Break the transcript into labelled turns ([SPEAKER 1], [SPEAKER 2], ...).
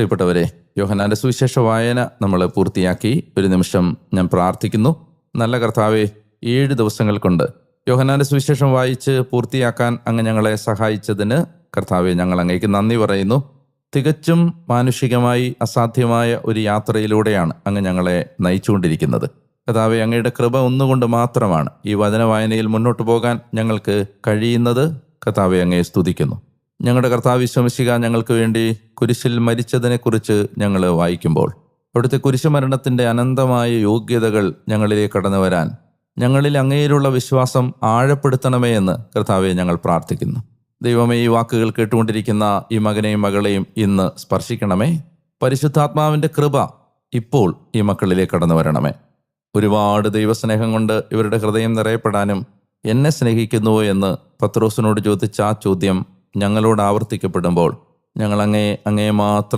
[SPEAKER 1] പ്രിയപ്പെട്ടവരെ യോഹനാന്റെ സുവിശേഷ വായന നമ്മൾ പൂർത്തിയാക്കി. ഒരു നിമിഷം ഞാൻ പ്രാർത്ഥിക്കുന്നു. നല്ല കർത്താവെ ഏഴ് ദിവസങ്ങൾ കൊണ്ട് യോഹനാന്റെ സുവിശേഷം വായിച്ച് പൂർത്തിയാക്കാൻ അങ്ങ് ഞങ്ങളെ സഹായിച്ചതിന് കർത്താവെ ഞങ്ങൾ അങ്ങേക്ക് നന്ദി പറയുന്നു. തികച്ചും മാനുഷികമായി അസാധ്യമായ ഒരു യാത്രയിലൂടെയാണ് അങ്ങ് ഞങ്ങളെ നയിച്ചുകൊണ്ടിരിക്കുന്നത്. കർത്താവെ അങ്ങയുടെ കൃപ ഒന്നുകൊണ്ട് മാത്രമാണ് ഈ വചന വായനയിൽ മുന്നോട്ട് പോകാൻ ഞങ്ങൾക്ക് കഴിയുന്നത്. കർത്താവെ അങ്ങയെ സ്തുതിക്കുന്നു. ഞങ്ങളുടെ കർത്താവ് വിശ്വമിശിക ഞങ്ങൾക്ക് വേണ്ടി കുരിശിൽ മരിച്ചതിനെക്കുറിച്ച് ഞങ്ങൾ വായിക്കുമ്പോൾ അവിടുത്തെ കുരിശുമരണത്തിന്റെ അനന്തമായ യോഗ്യതകൾ ഞങ്ങളിലേക്ക് കടന്നു വരാൻ ഞങ്ങളിൽ അങ്ങേയിലുള്ള വിശ്വാസം ആഴപ്പെടുത്തണമേ എന്ന് കർത്താവെ ഞങ്ങൾ പ്രാർത്ഥിക്കുന്നു. ദൈവമേ ഈ വാക്കുകൾ കേട്ടുകൊണ്ടിരിക്കുന്ന ഈ മകനെയും മകളെയും ഇന്ന് സ്പർശിക്കണമേ. പരിശുദ്ധാത്മാവിന്റെ കൃപ ഇപ്പോൾ ഈ മക്കളിലേക്ക് കടന്നു വരണമേ ഒരുപാട് ദൈവസ്നേഹം കൊണ്ട് ഇവരുടെ ഹൃദയം നിറയപ്പെടാനും എന്നെ സ്നേഹിക്കുന്നുവോ എന്ന് പത്രോസിനോട് ചോദിച്ച ആ ചോദ്യം ഞങ്ങളോട് ആവർത്തിക്കപ്പെടുമ്പോൾ ഞങ്ങൾ അങ്ങേ അങ്ങേ മാത്രം